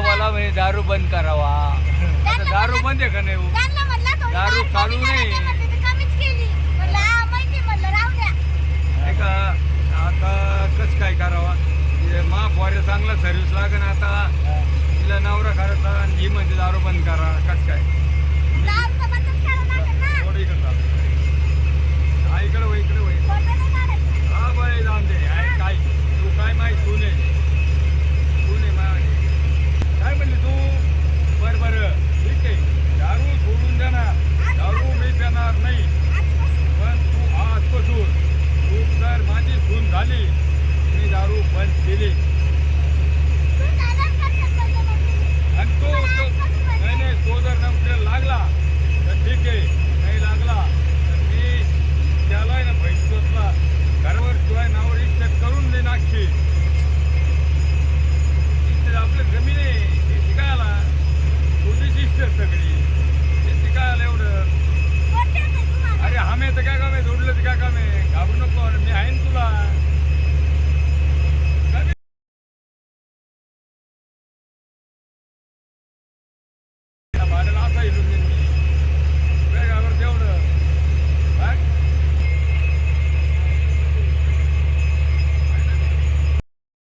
दारू बंद करावा. आता दारू बंद आहे का नाही हो? त्यांना म्हणलं थोडी दारू दारू चालू कमी नाही. मी कमीच केली. म्हणलं हा माहिती म्हणलं राहू द्या. नाही का आता कसं काय करावा? हे महापौर चांगला सर्व्हिस लागेल आता. तिला नवरा करायचा आणि ही म्हणजे दारू बंद करा. कसं काय? दारू